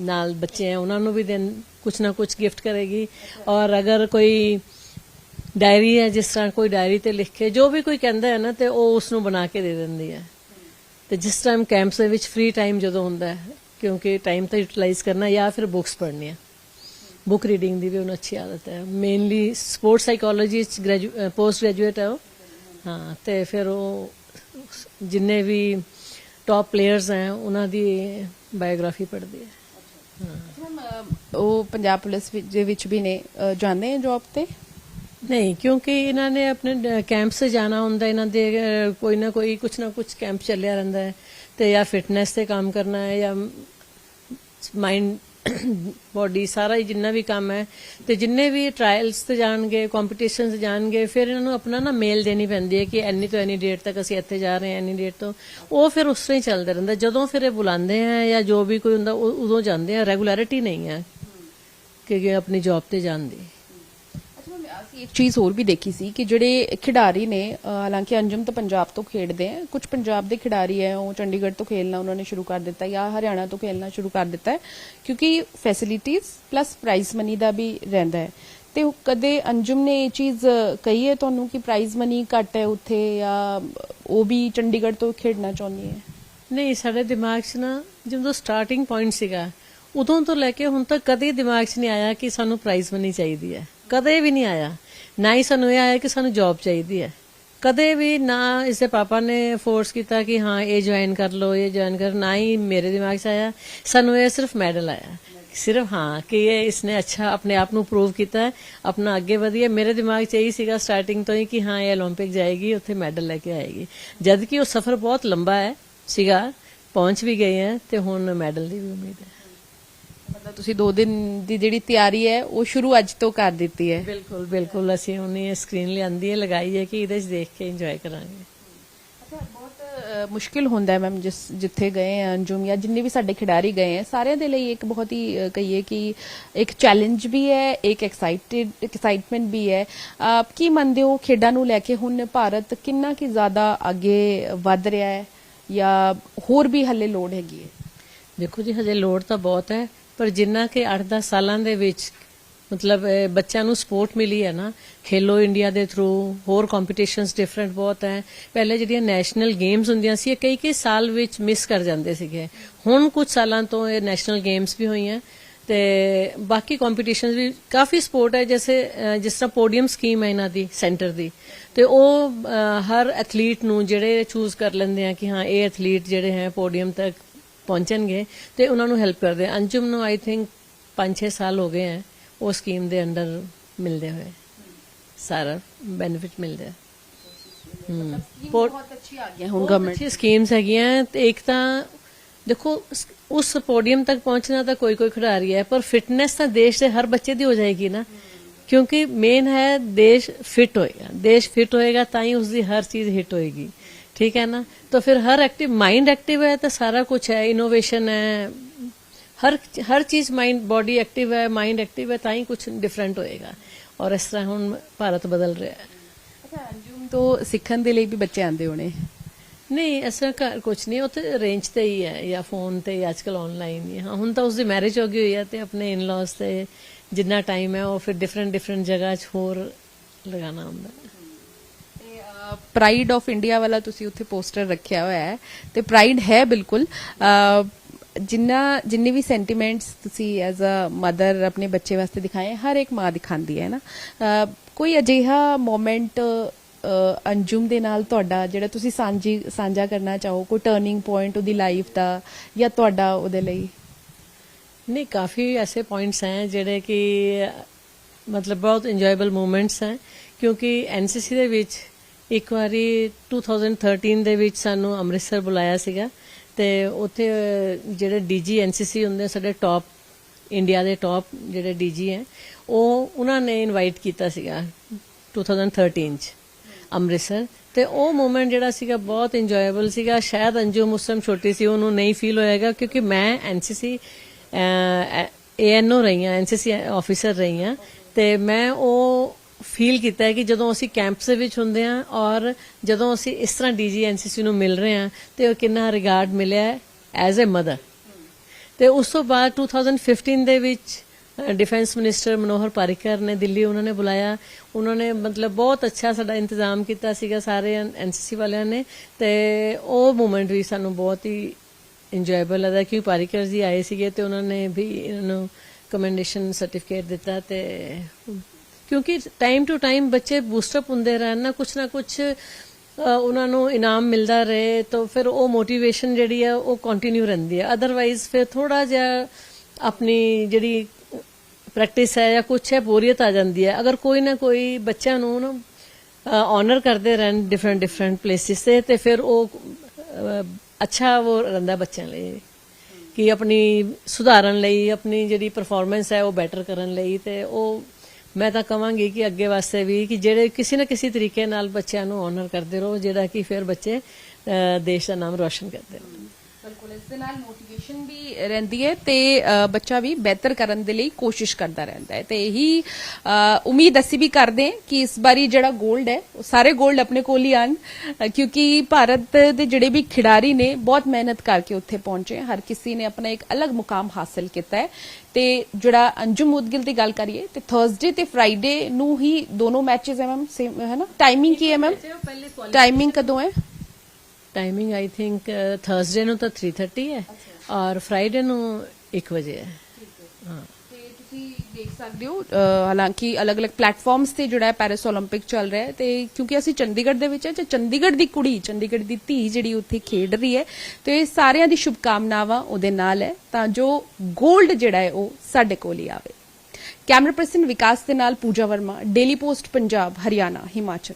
ਨਾਲ ਬੱਚੇ ਆ ਉਹਨਾਂ ਨੂੰ ਵੀ ਦੇਣ ਕੁਝ ਨਾ ਕੁਝ ਗਿਫਟ ਕਰੇਗੀ ਔਰ ਅਗਰ ਕੋਈ ਡਾਇਰੀ ਹੈ ਜਿਸ ਤਰ੍ਹਾਂ ਕੋਈ ਡਾਇਰੀ ਤੇ ਲਿਖ ਕੇ ਜੋ ਵੀ ਕੋਈ ਕਹਿੰਦਾ ਹੈ ਨਾ ਤੇ ਉਹ ਉਸ ਨੂੰ ਬਣਾ ਕੇ ਦੇ ਦਿੰਦੀ ਹੈ ਤੇ ਜਿਸ ਟਾਈਮ ਕੈਂਪਸ ਦੇ ਵਿੱਚ ਫ੍ਰੀ ਟਾਈਮ ਜਦੋਂ ਹੁੰਦਾ ਹੈ ਕਿਉਂਕਿ ਟਾਈਮ ਤਾਂ ਯੂਟਿਲਾਈਜ਼ ਕਰਨਾ ਜਾਂ ਫਿਰ ਬੁੱਕਸ ਪੜ੍ਹਨੀਆਂ ਬੁੱਕ ਰੀਡਿੰਗ ਦੀ ਵੀ ਉਹਨੂੰ ਅੱਛੀ ਆਦਤ ਹੈ ਮੇਨਲੀ ਸਪੋਰਟਸ ਸਾਈਕੋਲੋਜੀ ਚ ਪੋਸਟ ਗ੍ਰੈਜੂਏਟ ਹੈ ਉਹ ਹਾਂ ਤੇ ਫਿਰ ਉਹ ਜਿੰਨੇ ਵੀ ਟੌਪ ਪਲੇਅਰਸ ਹੈ ਉਹਨਾਂ ਦੀ ਬਾਇਓਗ੍ਰਾਫੀ ਪੜ੍ਹਦੀ ਹੈ
ਮੈਮ ਉਹ ਪੰਜਾਬ ਪੁਲਿਸ ਵਿੱਚ- ਦੇ ਵਿੱਚ ਵੀ ਨੇ ਜਾਂਦੇ ਆ ਜੌਬ ਤੇ?
ਨਹੀਂ, ਕਿਉਂਕਿ ਇਹਨਾਂ ਨੇ ਆਪਣੇ ਕੈਂਪ 'ਤੇ ਜਾਣਾ ਹੁੰਦਾ, ਇਹਨਾਂ ਦੇ ਕੋਈ ਨਾ ਕੋਈ ਕੁਛ ਨਾ ਕੁਛ ਕੈਂਪ ਚੱਲਿਆ ਰਹਿੰਦਾ ਹੈ ਤੇ ਜਾਂ ਫਿਟਨੈਸ ਤੇ ਕੰਮ ਕਰਨਾ ਹੈ ਜਾਂ ਮਾਈਂਡ ਬੋਡੀ ਸਾਰਾ ਹੀ ਜਿੰਨਾ ਵੀ ਕੰਮ ਹੈ ਤੇ ਜਿੰਨੇ ਵੀ ਟ੍ਰਾਇਲਸ ਤੇ ਜਾਣਗੇ ਕੰਪੀਟੀਸ਼ਨਸ ਜਾਣਗੇ, ਫਿਰ ਇਹਨਾਂ ਨੂੰ ਆਪਣਾ ਨਾ ਮੇਲ ਦੇਣੀ ਪੈਂਦੀ ਹੈ ਕਿ ਐਨੀ ਤੋਂ ਐਨੀ ਡੇਟ ਤੱਕ ਅਸੀਂ ਇੱਥੇ ਜਾ ਰਹੇ ਹਾਂ, ਇੰਨੀ ਡੇਟ ਤੋਂ। ਉਹ ਫਿਰ ਉਸ ਤਰ੍ਹਾਂ ਹੀ ਚੱਲਦਾ ਰਹਿੰਦਾ, ਜਦੋਂ ਫਿਰ ਇਹ ਬੁਲਾਉਂਦੇ ਆ ਜਾਂ ਜੋ ਵੀ ਕੋਈ ਹੁੰਦਾ ਉਦੋਂ ਜਾਂਦੇ ਆ ਰੈਗੂਲੈਰਿਟੀ ਨਹੀਂ ਹੈ। ਕਿ ਆਪਣੀ ਜੌਬ ਤੇ ਜਾਂਦੇ
ਅੱਛਾ ਮੈਂ ਅਸੀਂ ਇੱਕ ਚੀਜ਼ ਹੋਰ ਵੀ ਦੇਖੀ ਸੀ ਕਿ ਜਿਹੜੇ ਖਿਡਾਰੀ ਨੇ ਹਾਲਾਂਕਿ ਅੰਜਮ ਤਾਂ ਪੰਜਾਬ ਤੋਂ ਖੇਡਦੇ ਆ ਕੁਝ ਪੰਜਾਬ ਦੇ ਖਿਡਾਰੀ ਹੈ ਉਹ ਚੰਡੀਗੜ੍ਹ ਤੋਂ ਖੇਲਣਾ ਉਹਨਾਂ ਨੇ ਸ਼ੁਰੂ ਕਰ ਦਿੱਤਾ ਜਾਂ ਹਰਿਆਣਾ ਤੋਂ ਖੇਲਣਾ ਸ਼ੁਰੂ ਕਰ ਦਿੱਤਾ ਕਿਉਂਕਿ ਫੈਸਿਲਿਟੀਆਂ ਪਲੱਸ ਪ੍ਰਾਈਜ਼ ਮਨੀ ਦਾ ਵੀ ਰਹਿੰਦਾ ਹੈ ਤੇ ਉਹ ਕਦੇ ਅੰਜਮ ਨੇ ਇਹ ਚੀਜ਼ ਕਹੀ ਹੈ ਤੁਹਾਨੂੰ ਕਿ ਪ੍ਰਾਈਜ਼ ਮਨੀ ਘੱਟ ਹੈ ਉੱਥੇ ਜਾਂ ਉਹ ਵੀ ਚੰਡੀਗੜ੍ਹ ਤੋਂ ਖੇਡਣਾ ਚਾਹੁੰਦੀ ਹੈ
ਨਹੀਂ ਸਾਡੇ ਦਿਮਾਗ 'ਚ ਨਾ ਜਦੋਂ ਸਟਾਰਟਿੰਗ ਪੁਆਇੰਟ ਸੀਗਾ ਉਦੋਂ ਤੋਂ ਲੈ ਕੇ ਹੁਣ ਤੱਕ ਕਦੇ ਦਿਮਾਗ 'ਚ ਨਹੀਂ ਆਇਆ ਕਿ ਸਾਨੂੰ ਪ੍ਰਾਈਜ਼ ਮਨੀ ਚਾਹੀਦੀ ਹੈ ਕਦੇ ਵੀ ਨਹੀਂ ਆਇਆ ਨਾ ਹੀ ਸਾਨੂੰ ਇਹ ਆਇਆ ਕਿ ਸਾਨੂੰ ਜੌਬ ਚਾਹੀਦੀ ਹੈ ਕਦੇ ਵੀ ਨਾ ਇਸਦੇ ਪਾਪਾ ਨੇ ਫੋਰਸ ਕੀਤਾ ਕਿ ਹਾਂ ਇਹ ਜੁਆਇਨ ਕਰ ਲਓ ਇਹ ਜੁਆਇਨ ਕਰ ਨਾ ਹੀ ਮੇਰੇ ਦਿਮਾਗ 'ਚ ਆਇਆ ਸਾਨੂੰ ਇਹ ਸਿਰਫ ਮੈਡਲ ਆਇਆ ਸਿਰਫ ਹਾਂ ਕਿ ਇਹ ਇਸਨੇ ਅੱਛਾ ਆਪਣੇ ਆਪ ਨੂੰ ਪ੍ਰੂਵ ਕੀਤਾ ਹੈ ਆਪਣਾ ਅੱਗੇ ਵਧੀਆ ਮੇਰੇ ਦਿਮਾਗ 'ਚ ਇਹੀ ਸੀਗਾ ਸਟਾਰਟਿੰਗ ਤੋਂ ਹੀ ਕਿ ਹਾਂ ਇਹ 올림픽 ਜਾਏਗੀ ਉੱਥੇ ਮੈਡਲ ਲੈ ਕੇ ਆਏਗੀ ਜਦ ਕਿ ਉਹ ਸਫ਼ਰ ਬਹੁਤ ਲੰਬਾ ਹੈ ਸੀਗਾ ਪਹੁੰਚ ਵੀ ਗਏ ਹੈ ਤੇ ਹੁਣ ਮੈਡਲ ਦੀ ਵੀ ਉਮੀਦ ਹੈ
ਮਤਲਬ ਤੁਸੀਂ 2 ਦਿਨ ਦੀ ਜਿਹੜੀ ਤਿਆਰੀ ਹੈ ਉਹ ਸ਼ੁਰੂ ਅੱਜ ਤੋਂ ਕਰ ਦਿੱਤੀ ਹੈ।
ਬਿਲਕੁਲ ਬਿਲਕੁਲ। ਅਸੀਂ ਉਹਨੇ ਸਕਰੀਨ ਲਿਆਂਦੀ ਹੈ ਲਗਾਈ ਹੈ ਕਿ ਇਹਦੇ 'ਚ ਦੇਖ ਕੇ ਇੰਜੋਏ ਕਰਾਂਗੇ।
ਅੱਛਾ ਬਹੁਤ ਅ, ਮੁਸ਼ਕਿਲ ਹੁੰਦਾ ਹੈ ਮੈਮ ਜਿਸ ਜਿੱਥੇ ਗਏ ਆ ਅੰਜੁਮ ਜਾਂ ਜਿੰਨੇ ਵੀ ਸਾਡੇ ਖਿਡਾਰੀ ਗਏ ਆ ਸਾਰਿਆਂ ਦੇ ਲਈ ਇੱਕ ਬਹੁਤ ਹੀ ਕਹੀਏ ਕਿ ਇੱਕ ਚੈਲੰਜ ਵੀ ਹੈ ਇੱਕ ਐਕਸਾਈਟਡ ਐਕਸਾਈਟਮੈਂਟ ਵੀ ਹੈ। ਆਪ ਕੀ ਮੰਨਦੇ ਹੋ ਖੇਡਾਂ ਨੂੰ ਲੈ ਕੇ ਹੁਣ ਭਾਰਤ ਕਿੰਨਾ ਕਿ ਜ਼ਿਆਦਾ ਅੱਗੇ ਵੱਧ ਰਿਹਾ ਹੈ ਜਾਂ ਹੋਰ ਵੀ ਹੱਲੇ ਲੋੜ ਹੈਗੀ ਹੈ?
ਦੇਖੋ ਜੀ ਹਜੇ ਲੋਡ ਤਾਂ ਬਹੁਤ ਹੈ। ਪਰ ਜਿੰਨਾ ਕਿ 8-10 ਸਾਲਾਂ ਦੇ ਵਿੱਚ, ਮਤਲਬ ਬੱਚਿਆਂ ਨੂੰ ਸਪੋਰਟ ਮਿਲੀ ਹੈ ਨਾ, ਖੇਲੋ ਇੰਡੀਆ ਦੇ ਥਰੂ ਹੋਰ ਕੰਪੀਟੀਸ਼ਨਸ ਡਿਫਰੈਂਟ ਬਹੁਤ ਹੈ। ਪਹਿਲੇ ਜਿਹੜੀਆਂ ਨੈਸ਼ਨਲ ਗੇਮਸ ਹੁੰਦੀਆਂ ਸੀ, ਇਹ ਕਈ ਕਈ ਸਾਲ ਵਿੱਚ ਮਿਸ ਕਰ ਜਾਂਦੇ ਸੀਗੇ। ਹੁਣ ਕੁਝ ਸਾਲਾਂ ਤੋਂ ਇਹ ਨੈਸ਼ਨਲ ਗੇਮਸ ਵੀ ਹੋਈਆਂ, ਤੇ ਬਾਕੀ ਕੰਪੀਟੀਸ਼ਨਸ ਵੀ ਕਾਫੀ ਸਪੋਰਟ ਹੈ, ਜੈਸੇ ਜਿਸ ਤਰ੍ਹਾਂ ਪੋਡੀਅਮ ਸਕੀਮ ਹੈ ਇਹਨਾਂ ਦੀ ਸੈਂਟਰ ਦੀ। ਤੇ ਉਹ ਹਰ ਐਥਲੀਟ ਨੂੰ ਜਿਹੜੇ ਚੂਜ਼ ਕਰ ਲੈਂਦੇ ਆ ਕਿ ਹਾਂ, ਇਹ ਐਥਲੀਟ ਜਿਹੜੇ ਹੈ ਪੋਡੀਅਮ ਤੱਕ ਪਹੁੰਚਣਗੇ ਤੇ ਉਹਨਾਂ ਨੂੰ ਹੈਲਪ ਕਰਦੇ ਆ ਅੰਜੁਮ ਨੂੰ ਆਈ ਥਿੰਕ 5-6 ਸਾਲ ਹੋ ਗਏ ਹੈ। ਉਹ ਸਕੀਮ ਦੇ ਅੰਡਰ ਮਿਲਦੇ ਹੋਏ। ਸਾਰਾ ਬੈਨੀਫਿਟ ਮਿਲਦਾ ਹੈ।
ਬਹੁਤ ਅੱਛੀ ਆ ਗਈ ਹੁਣ ਗਵਰਨਮੈਂਟ
ਅੱਛੀ ਸਕੀਮਸ ਹੈਗੀਆਂ। ਤੇ ਇੱਕ ਤਾਂ ਦੇਖੋ ਉਸ ਪੋਡੀਅਮ ਤੱਕ ਪਹੁੰਚਣਾ ਤਾਂ ਕੋਈ ਕੋਈ ਖਿਡਾਰੀ ਹੈ ਪਰ ਫਿਟਨੈਸ ਤਾਂ ਦੇਸ਼ ਦੇ ਹਰ ਬੱਚੇ ਦੀ ਹੋ ਜਾਏਗੀ ਨਾ। ਕਿਉਂਕਿ ਮੇਨ ਹੈ ਦੇਸ਼ ਫਿਟ ਹੋਏਗਾ। ਦੇਸ਼ ਫਿਟ ਹੋਏਗਾ ਤਾਂ ਹੀ ਉਸ ਦੀ ਹਰ ਚੀਜ਼ ਹਿੱਟ ਹੋਏਗੀ। ਠੀਕ ਹੈ ਨਾ? ਤਾਂ ਫਿਰ ਹਰ ਐਕਟਿਵ ਮਾਈਂਡ ਐਕਟਿਵ ਹੈ ਤਾਂ ਸਾਰਾ ਕੁਝ ਹੈ ਇਨੋਵੇਸ਼ਨ ਹੈ। ਹਰ ਹਰ ਚੀਜ਼ ਮਾਈਂਡ ਬਾਡੀ ਐਕਟਿਵ ਹੈ ਮਾਈਂਡ ਐਕਟਿਵ ਹੈ ਤਾਂ ਹੀ ਕੁਝ ਡਿਫਰੈਂਟ ਹੋਏਗਾ। ਔਰ ਇਸ ਤਰ੍ਹਾਂ ਹੁਣ ਭਾਰਤ ਬਦਲ ਰਿਹਾ ਹੈ।
ਅੱਛਾ ਅੰਜੁਮ ਤੋਂ ਸਿੱਖਣ ਦੇ ਲਈ ਵੀ ਬੱਚੇ ਆਉਂਦੇ ਹੋਣੇ।
ਨਹੀਂ ਐਸਾ ਘਰ ਕੁਛ ਨਹੀਂ ਉਹ ਤੇ ਰੇਂਜ ਤੇ ਹੀ ਹੈ ਜਾਂ ਫੋਨ ਤੇ ਹੀ ਅੱਜਕੱਲ ਆਨਲਾਈਨ ਹੀ ਹੈ। ਹੁਣ ਤਾਂ ਉਸਦੀ ਮੈਰਿਜ ਹੋ ਗਈ ਹੋਈ ਹੈ ਤੇ ਆਪਣੇ ਇਨ-ਲॉज ਤੇ ਜਿੰਨਾ ਟਾਈਮ ਹੈ ਉਹ ਫਿਰ ਡਿਫਰੈਂਟ ਡਿਫਰੈਂਟ ਜਗ੍ਹਾ 'ਚ ਹੋਰ ਲਗਾਉਣਾ ਹੁੰਦਾ। ਹੈ।
ਪ੍ਰਾਈਡ ਆਫ ਇੰਡੀਆ ਵਾਲਾ ਤੁਸੀਂ ਉੱਥੇ ਪੋਸਟਰ ਰੱਖਿਆ ਹੋਇਆ ਹੈ ਤੇ ਪ੍ਰਾਈਡ ਹੈ ਬਿਲਕੁਲ। ਜਿੰਨਾ, ਜਿੰਨੇ ਵੀ ਸੈਂਟੀਮੈਂਟਸ ਤੁਸੀਂ ਐਜ਼ ਅ ਮਦਰ ਆਪਣੇ ਬੱਚੇ ਵਾਸਤੇ ਦਿਖਾਏ, ਹਰ ਇੱਕ ਮਾਂ ਦਿਖਾਉਂਦੀ ਹੈ ਨਾ। ਕੋਈ ਅਜਿਹਾ ਮੋਮੈਂਟ ਅੰਜੁਮ ਦੇ ਨਾਲ ਤੁਹਾਡਾ ਜਿਹੜਾ ਤੁਸੀਂ ਸਾਂਝੀ, ਸਾਂਝਾ ਕਰਨਾ ਚਾਹੋ, ਕੋਈ ਟਰਨਿੰਗ ਪੁਆਇੰਟ ਉਹਦੀ ਲਾਈਫ ਦਾ ਜਾਂ ਤੁਹਾਡਾ ਉਹਦੇ ਲਈ?
ਨਹੀਂ, ਕਾਫੀ ਐਸੇ ਪੁਆਇੰਟਸ हैं ਜਿਹੜੇ ਕਿ, ਮਤਲਬ ਬਹੁਤ ਇੰਜੋਏਬਲ ਮੂਮੈਂਟਸ ਹੈ। ਕਿਉਂਕਿ ਐਨਸੀਸੀ ਦੇ ਵਿੱਚ ਇੱਕ ਵਾਰੀ 2013 ਦੇ ਵਿੱਚ ਸਾਨੂੰ ਅੰਮ੍ਰਿਤਸਰ ਬੁਲਾਇਆ ਸੀਗਾ ਤੇ ਉੱਥੇ ਅਹ, ਜਿਹੜੇ ਡੀਜੀ ਐਨਸੀਸੀ ਹੁੰਦੇ ਸਾਡੇ ਟਾਪ ਇੰਡੀਆ ਦੇ ਟਾਪ ਜਿਹੜੇ ਡੀਜੀ ਹੈ ਉਹ ਉਹਨਾਂ ਨੇ ਇਨਵਾਈਟ ਕੀਤਾ ਸੀਗਾ 2013 ਚ ਅੰਮ੍ਰਿਤਸਰ ਤੇ ਉਹ ਮੂਮੈਂਟ ਜਿਹੜਾ ਸੀਗਾ ਬਹੁਤ ਇੰਜੋਏਬਲ ਸੀਗਾ। ਸ਼ਾਇਦ ਅੰਜੂ ਮੁਸਲਮ ਛੋਟੀ ਸੀ ਉਹਨੂੰ ਨਹੀਂ ਫੀਲ ਹੋਏਗਾ ਕਿਉਂਕਿ ਮੈਂ ਐਨਸੀਸੀ ਏਐਨਓ ਰਹੀ ਹਾਂ ਐਨਸੀਸੀ ਆਫੀਸਰ ਰਹੀ ਹਾਂ ਤੇ ਮੈਂ ਉਹ ਫੀਲ ਕੀਤਾ ਹੈ ਕਿ ਜਦੋਂ ਅਸੀਂ ਕੈਂਪਸ ਦੇ ਵਿੱਚ ਹੁੰਦੇ ਹਾਂ ਔਰ ਜਦੋਂ ਅਸੀਂ ਇਸ ਤਰ੍ਹਾਂ ਡੀਜੀ ਐਨਸੀਸੀ ਨੂੰ ਮਿਲ ਰਹੇ ਹਾਂ, ਤੇ ਉਹ ਕਿੰਨਾ ਰਿਗਾਰਡ ਮਿਲਿਆ ਐਜ਼ ਅ ਮਦਰ ਤੇ ਉਸ ਤੋਂ ਬਾਅਦ 2015 ਦੇ ਵਿੱਚ ਡਿਫੈਂਸ ਮਿਨਿਸਟਰ ਮਨੋਹਰ ਪਾਰਿਕਰ ਨੇ ਦਿੱਲੀ ਉਹਨਾਂ ਨੇ ਬੁਲਾਇਆ। ਉਹਨਾਂ ਨੇ ਮਤਲਬ ਬਹੁਤ ਅੱਛਾ ਸਾਡਾ ਇੰਤਜ਼ਾਮ ਕੀਤਾ ਸੀਗਾ ਸਾਰੇ ਐਨਸੀਸੀ ਵਾਲਿਆਂ ਨੇ ਤੇ ਉਹ ਮੂਮੈਂਟ ਵੀ ਸਾਨੂੰ ਬਹੁਤ ਹੀ ਇੰਜੋਏਬਲ ਲੱਗਦਾ ਕਿ ਪਾਰਿਕਰ ਜੀ ਆਏ ਸੀਗੇ ਤੇ ਉਹਨਾਂ ਨੇ ਵੀ ਇਹਨਾਂ ਨੂੰ ਕਮੈਂਡੇਸ਼ਨ ਸਰਟੀਫਿਕੇਟ ਦਿੱਤਾ ਤੇ ਕਿਉਂਕਿ ਟਾਈਮ ਟੂ ਟਾਈਮ ਬੱਚੇ ਬੂਸਟਅਪ ਹੁੰਦੇ ਰਹਿਣ ਨਾ ਕੁਛ ਨਾ ਕੁਛ ਅ, ਉਹਨਾਂ ਨੂੰ ਇਨਾਮ ਮਿਲਦਾ ਰਹੇ ਤਾਂ ਫਿਰ ਉਹ ਮੋਟੀਵੇਸ਼ਨ ਜਿਹੜੀ ਹੈ ਉਹ ਕੰਟੀਨਿਊ ਰਹਿੰਦੀ ਹੈ ਅਦਰਵਾਈਜ਼ ਫਿਰ ਥੋੜਾ ਜਿਹਾ ਆਪਣੀ ਜਿਹੜੀ ਪ੍ਰੈਕਟਿਸ ਹੈ ਜਾਂ ਕੁਛ ਹੈ ਬੋਰੀਅਤ ਆ ਜਾਂਦੀ ਹੈ। ਅਗਰ ਕੋਈ ਨਾ ਕੋਈ ਬੱਚਿਆਂ ਨੂੰ ਨਾ ਆਨਰ ਕਰਦੇ ਰਹਿਣ ਡਿਫਰੈਂਟ ਡਿਫਰੈਂਟ ਪਲੇਸਿਸ ਤੇ ਤੇ ਫਿਰ ਉਹ ਅੱਛਾ ਉਹ ਰਹਿੰਦਾ ਬੱਚਿਆਂ ਲਈ। ਕਿ ਆਪਣੀ ਸੁਧਾਰਨ ਲਈ ਆਪਣੀ ਜਿਹੜੀ ਪਰਫਾਰਮੈਂਸ ਹੈ ਉਹ ਬੈਟਰ ਕਰਨ ਲਈ ਤੇ ਉਹ ਮੈਂ ਤਾਂ ਕਹਾਂਗੀ ਕਿ ਅੱਗੇ ਵਾਸਤੇ ਵੀ ਕਿ ਜਿਹੜੇ ਕਿਸੇ ਨਾ ਕਿਸੇ ਤਰੀਕੇ ਨਾਲ ਬੱਚਿਆਂ ਨੂੰ ਆਨਰ ਕਰਦੇ ਰਹੋ, ਜਿਹੜਾ ਕਿ ਫਿਰ ਬੱਚੇ ਦੇਸ਼ ਦਾ ਨਾਮ ਰੋਸ਼ਨ ਕਰਦੇ ਰਹੋ।
ਬਿਲਕੁਲ, ਇਸ ਦੇ ਨਾਲ ਮੋਟੀਵੇਸ਼ਨ ਵੀ ਰਹਿੰਦੀ ਹੈ ਤੇ ਬੱਚਾ ਵੀ ਬਿਹਤਰ ਕਰਨ ਦੇ ਲਈ ਕੋਸ਼ਿਸ਼ ਕਰਦਾ ਰਹਿੰਦਾ ਹੈ। ਤੇ ਇਹੀ ਉਮੀਦ ਅਸੀਂ ਵੀ ਕਰਦੇ ਹਾਂ ਕਿ ਇਸ ਵਾਰੀ ਜਿਹੜਾ 골ਡ ਹੈ, ਉਹ ਸਾਰੇ 골ਡ ਆਪਣੇ ਕੋਲ ਹੀ ਆਣ ਕਿਉਂਕਿ ਭਾਰਤ ਦੇ ਜਿਹੜੇ ਵੀ ਖਿਡਾਰੀ ਨੇ ਬਹੁਤ ਮਿਹਨਤ ਕਰਕੇ ਉੱਥੇ ਪਹੁੰਚੇ ਹਰ ਕਿਸੇ ਨੇ ਆਪਣਾ ਇੱਕ ਅਲੱਗ ਮੁਕਾਮ ਹਾਸਲ ਕੀਤਾ ਹੈ। ਤੇ ਜਿਹੜਾ ਅੰਜੁਮ ਮੁਦਗਿਲ ਦੀ ਗੱਲ ਕਰੀਏ ਤੇ ਥਰਸਡੇ ਤੇ ਫਰਾਈਡੇ ਨੂੰ ਹੀ ਦੋਨੋਂ ਮੈਚਸ ਹੈ ਮੈਮ ਸੇਮ ਹੈ ਨਾ? ਟਾਈਮਿੰਗ ਕੀ ਹੈ ਮੈਮ ਟਾਈਮਿੰਗ ਕਦੋਂ ਹੈ
ਟਾਈਮਿੰਗ ਆਈ ਥਿੰਕ ਥਰਸਡੇ ਨੂੰ ਤਾਂ 3:30 ਹੈ ਔਰ ਫਰਾਈਡੇ ਨੂੰ 1 ਵਜੇ ਹੈ ਹਾਂ।
ਦੇਖ ਸਕਦੇ ਹੋ ਹਾਲਾਂਕਿ ਅਲੱਗ-ਅਲੱਗ ਪਲੇਟਫਾਰਮਸ ਤੇ ਜਿਹੜਾ ਹੈ ਪੈਰਿਸ 올림픽 ਚੱਲ ਰਿਹਾ ਹੈ ਤੇ ਕਿਉਂਕਿ ਅਸੀਂ ਚੰਡੀਗੜ੍ਹ ਦੇ ਵਿੱਚ ਹੈ ਜਾਂ ਚੰਡੀਗੜ੍ਹ ਦੀ ਕੁੜੀ, ਚੰਡੀਗੜ੍ਹ ਦੀ ਧੀ ਜਿਹੜੀ ਉੱਥੇ ਖੇਡ ਰਹੀ ਹੈ, ਤੇ ਸਾਰਿਆਂ ਦੀ ਸ਼ੁਭਕਾਮਨਾਵਾਂ ਉਹਦੇ ਨਾਲ ਹੈ, ਤਾਂ ਜੋ 골ਡ ਜਿਹੜਾ ਹੈ ਉਹ ਸਾਡੇ ਕੋਲ ਹੀ ਆਵੇ। ਕੈਮਰਾ ਪਰਸਨ ਵਿਕਾਸ ਦੇ ਨਾਲ ਪੂਜਾ ਵਰਮਾ ਡੇਲੀ ਪੋਸਟ ਪੰਜਾਬ, ਹਰਿਆਣਾ, ਹਿਮਾਚਲ।